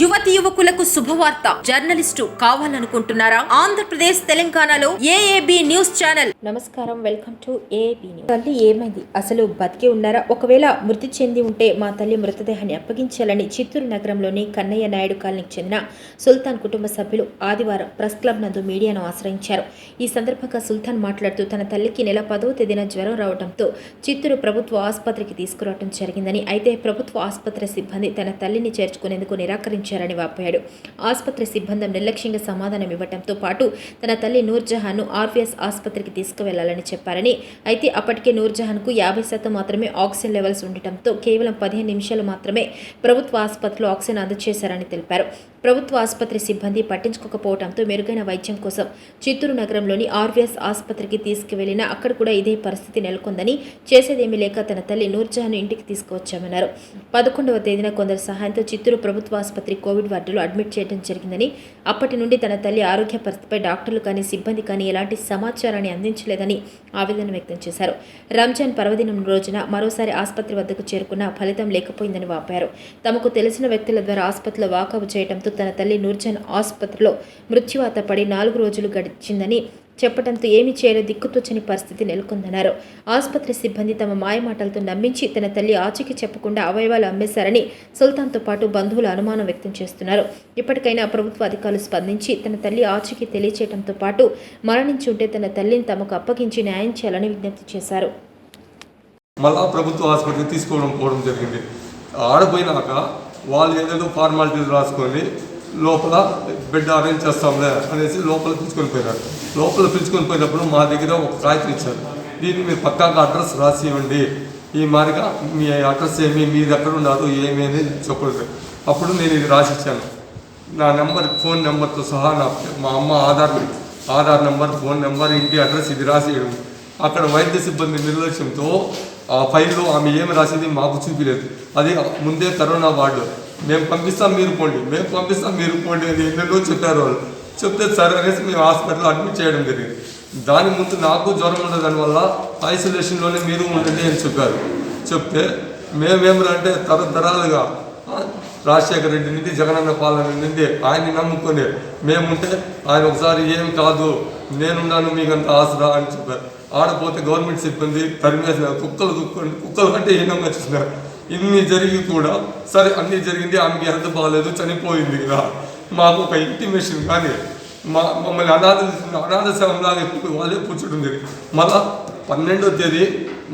యువతి యువకులకు శుభవార్త. జర్నలిస్టు కావాలనుకుంటున్నారా? ఆంధ్రప్రదేశ్ తెలంగాణలో A A B news channel. నమస్కారం welcome to A B news. తల్లి ఏమైంది? అసలు బతికి ఉన్నారా? ఒకవేళ మృతి చెంది ఉంటే మా తల్లి మృతదేహాన్ని అప్పగించాలని చిత్తూరు నగరంలోని కన్నయ్య నాయుడు కాలనీకి చెందిన సుల్తాన్ కుటుంబ సభ్యులు ఆదివారం ప్రెస్ క్లబ్ నందు మీడియాను ఆశ్రయించారు. ఈ సందర్భంగా సుల్తాన్ మాట్లాడుతూ తన తల్లికి నెల పదో తేదీన జ్వరం రావడంతో చిత్తూరు ప్రభుత్వ ఆసుపత్రికి తీసుకురావడం జరిగిందని అయితే ప్రభుత్వ ఆసుపత్రి సిబ్బంది తన తల్లిని చేర్చుకునేందుకు నిరాకరించారు. నిరాకరించారని వాపోయాడు. ఆసుపత్రి సిబ్బంది నిర్లక్ష్యంగా సమాధానం ఇవ్వడంతో పాటు తన తల్లి నూర్జహాన్ను ఆర్వీఎస్ ఆసుపత్రికి తీసుకువెళ్ళాలని చెప్పారని. అయితే అప్పటికే నూర్జహాన్కు యాభై శాతం మాత్రమే ఆక్సిజన్ లెవెల్స్ ఉండటంతో కేవలం పదిహేను నిమిషాలు మాత్రమే ప్రభుత్వ ఆసుపత్రిలో ఆక్సిజన్ అందజేశారని తెలిపారు. ప్రభుత్వ ఆసుపత్రి సిబ్బంది పట్టించుకోకపోవడంతో మెరుగైన వైద్యం కోసం చిత్తూరు నగరంలోని ఆర్వీఎస్ ఆసుపత్రికి తీసుకువెళ్ళినా అక్కడ కూడా ఇదే పరిస్థితి నెలకొందని చేసేదేమీ లేక తన తల్లి నూర్జహాన్ ఇంటికి తీసుకువచ్చామన్నారు. పదకొండవ తేదీన కొందరు సహాయంతో చిత్తూరు ప్రభుత్వ ఆసుపత్రి కోవిడ్ వార్డులో అడ్మిట్ చేయడం జరిగిందని అప్పటి నుండి తన తల్లి ఆరోగ్య పరిస్థితిపై డాక్టర్లు కానీ సిబ్బంది కానీ ఎలాంటి సమాచారాన్ని అందించలేదని ఆవేదన వ్యక్తం చేశారు. రంజాన్ పర్వదినం రోజున మరోసారి ఆసుపత్రి వద్దకు చేరుకున్న ఫలితం లేకపోయిందని వాపారు తమకు తెలిసిన వ్యక్తుల ద్వారా ఆసుపత్రిలో వాకబు చేయడంతో తన తల్లి నూర్జాన్ ఆసుపత్రిలో మృత్యువాత పడి నాలుగు రోజులు గడిచిందని చెప్పడంతో ఏమీ చేయలో దిక్కుతోచని పరిస్థితి నెలకొందన్నారు. ఆసుపత్రి సిబ్బంది తమ మాయమాటలతో నమ్మించి తన తల్లి ఆచూకీ చెప్పకుండా అవయవాలు అమ్మేశారని సుల్తాన్తో పాటు బంధువులు అనుమానం వ్యక్తం చేస్తున్నారు. ఇప్పటికైనా ప్రభుత్వ అధికారులు స్పందించి తన తల్లి ఆచూకీ తెలియచేయడంతో పాటు మరణించి ఉంటే తన తల్లిని తమకు అప్పగించి న్యాయం చేయాలని విజ్ఞప్తి చేశారు. మళ్ళా ప్రభుత్వ ఆసుపత్రికి తీసుకోవడం పోవడం జరిగింది. ఆడపోయినాక వాళ్ళు ఏదేదో ఫార్మాలిటీస్ రాసుకొని లోపల బిడ్డ అరేంజ్ చేస్తాంలే అనేసి లోపల పిలుచుకొని పోయినారు. లోపల పిలుచుకొని పోయినప్పుడు మా దగ్గర ఒక కాగితం ఇచ్చారు. దీన్ని మీరు పక్కాగా అడ్రస్ రాసి ఇవ్వండి ఈ మాదిరిగా మీ అడ్రస్ ఏమి మీరు ఎక్కడ ఉన్నారు ఏమి అని చెప్పలేదు అప్పుడు నేను ఇది రాసి ఇచ్చాను. నా నెంబర్ ఫోన్ నెంబర్తో సహా నా మా అమ్మ Aadhaar Aadhaar number phone number ఇంటి అడ్రస్ ఇది రాసి అక్కడ వైద్య సిబ్బంది నిర్లక్ష్యంతో ఆ ఫైల్లో ఆమె ఏమి రాసింది మాకు చూపించలేదు అది ముందే కరోనా వార్డు. మేము పంపిస్తాం మీరు పోండి. మేము పంపిస్తాం మీరు పోండి అని ఎన్నెన్నో చెప్పారు వాళ్ళు. చెప్తే సరే అనేసి మేము హాస్పిటల్లో అడ్మిట్ చేయడం జరిగింది. దాని ముందు నాకు జ్వరం ఉన్న దానివల్ల ఐసోలేషన్లోనే మీరు ఉండండి అని చెప్పారు. చెప్తే మేమేమరంటే తరతరాలుగా రాజశేఖర రెడ్డి నుండి జగనన్న పాలన నుండి ఆయన్ని నమ్ముకొని మేముంటే ఆయన ఒకసారి ఏం కాదు నేనున్నాను మీకంత ఆసరా అని చెప్పారు. ఆడపోతే గవర్నమెంట్ సిబ్బంది తరిమేసిన కుక్కలు కుక్కలు కంటే హీనంగా చూసినారు. ఇన్ని జరిగి కూడా సరే అన్ని జరిగింది ఆమెకి హెల్త్ బాగాలేదు చనిపోయింది కదా. మాకు ఒక ఇంటిమేషన్ కానీ మా మమ్మల్ని అనాథ అనాథ శవంలాగా ఎప్పుడు వాళ్ళే పూర్చడం జరిగింది. మళ్ళా పన్నెండో తేదీ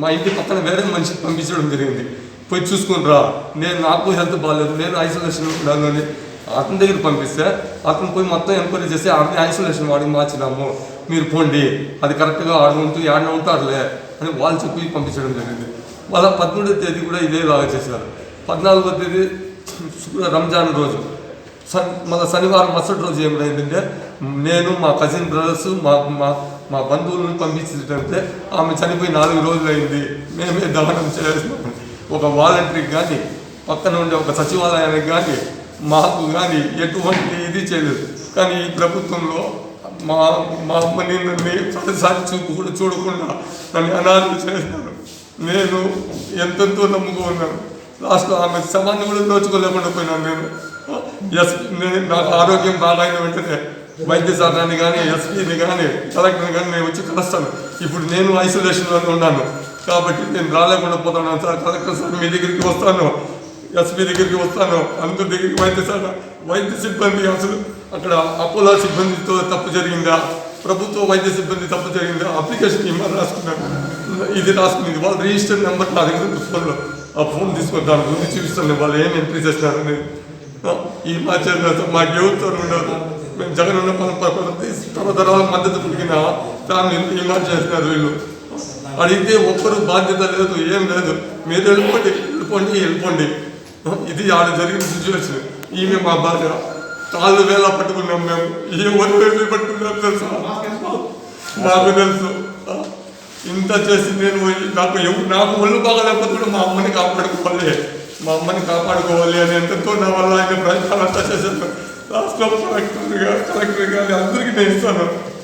మా ఇంటి పక్కన వేరే మనిషిని పంపించడం జరిగింది. పోయి చూసుకుని రా నేను నాకు హెల్త్ బాగాలేదు నేను ఐసోలేషన్ ఉన్నాను అని అతని దగ్గర పంపిస్తే అతను పోయి మొత్తం ఎంక్వైరీ చేసి ఆమె ఐసోలేషన్ వాడికి మార్చినాము మీరు పోండి అది కరెక్ట్గా ఆడ ఉంటూ ఆడ ఉంటారులే అని వాళ్ళు చెప్పి పంపించడం జరిగింది. వాళ్ళ పద్మూడో తేదీ కూడా ఇదే లాగా చేశారు. పద్నాలుగో తేదీ శుక్ర రంజాన్ రోజు. సన్ మళ్ళీ శనివారం మరుసటి రోజు ఏమైందంటే నేను మా కజిన్ బ్రదర్స్ మా మా మా బంధువులను పంపించినట్టే ఆమె చనిపోయి నాలుగు రోజులు అయింది. మేమే దహనం చేస్తున్నాం. ఒక వాలంటరీకి కానీ పక్కన ఉండే ఒక సచివాలయానికి కానీ మాకు కానీ ఎటువంటి ఇది చేయలేదు. కానీ ఈ ప్రభుత్వంలో మా మా అమ్మని నన్ను ప్రతిసారి చూపు కూడా చూడకుండా నన్ను అనాథలు చేస్తారు నేను ఎంతెంతో నమ్ముకున్నాను. లాస్ట్లో ఆమె సమాన్ని కూడా దోచుకోలేకుండా పోయినాను నేను. ఎస్ నేను నాకు ఆరోగ్యం బాగాయిన వెంటనే వైద్య శాఖని కానీ ఎస్పీని కానీ కలెక్టర్ని కానీ నేను వచ్చి కలుస్తాను. ఇప్పుడు నేను ఐసోలేషన్లోనే ఉన్నాను. కాబట్టి నేను రాలేకుండా పోతాను. సార్ కలెక్టర్ సార్ మీ దగ్గరికి వస్తాను. ఎస్పీ దగ్గరికి వస్తాను. అందరి దగ్గరికి వైద్య శాఖ వైద్య సిబ్బంది అసలు అక్కడ అపోలో సిబ్బందితో తప్పు జరిగిందా? ప్రభుత్వ వైద్య సిబ్బంది తప్పు జరిగిందా అప్లికేషన్ ఇమ్మని రాసుకున్నాను ఇది రాసుకునేది వాళ్ళ రిజిస్టర్ నెంబర్ నా దగ్గర ఉంది ఫోన్లో ఆ ఫోన్ తీసుకొని దాని గురించి చూపిస్తాను వాళ్ళు ఏం ఎంట్రీ చేస్తున్నారు ఈ ఈ మాట్లాడిన మాకు ఎవరితో ఉండదు మేము జగన్ ఉన్న పని పని తరతరాల మద్దతు పుట్టిన దాన్ని ఇలా చేస్తున్నారు వీళ్ళు? అడిగితే ఒక్కరు బాధ్యత లేదు ఏం లేదు. మీరు వెళ్ళిపోండి వెళ్ళిపోండి వెళ్ళిపోండి. ఇది ఆడ జరిగిన సిచ్యువేషన్ ఈమె మా భార్య కాళ్ళు వేళ పట్టుకున్నాం మేము. ఏ వరకు పట్టుకున్నాం తెలుసా? నాకు తెలుసు. ఇంత చేసి నేను పోయి- నాకు ఎవరు నాకు ఒళ్ళు బాగలేకపోతే కూడా మా అమ్మని కాపాడుకోవాలి. మా అమ్మని కాపాడుకోవాలి అని ఎంతతో నా వల్ల ఆయన ప్రయత్నాలు అంతా చేశాను లాస్ట్లో కలెక్టర్ కలెక్టర్ కానీ అందరికీ నేను ఇస్తాను.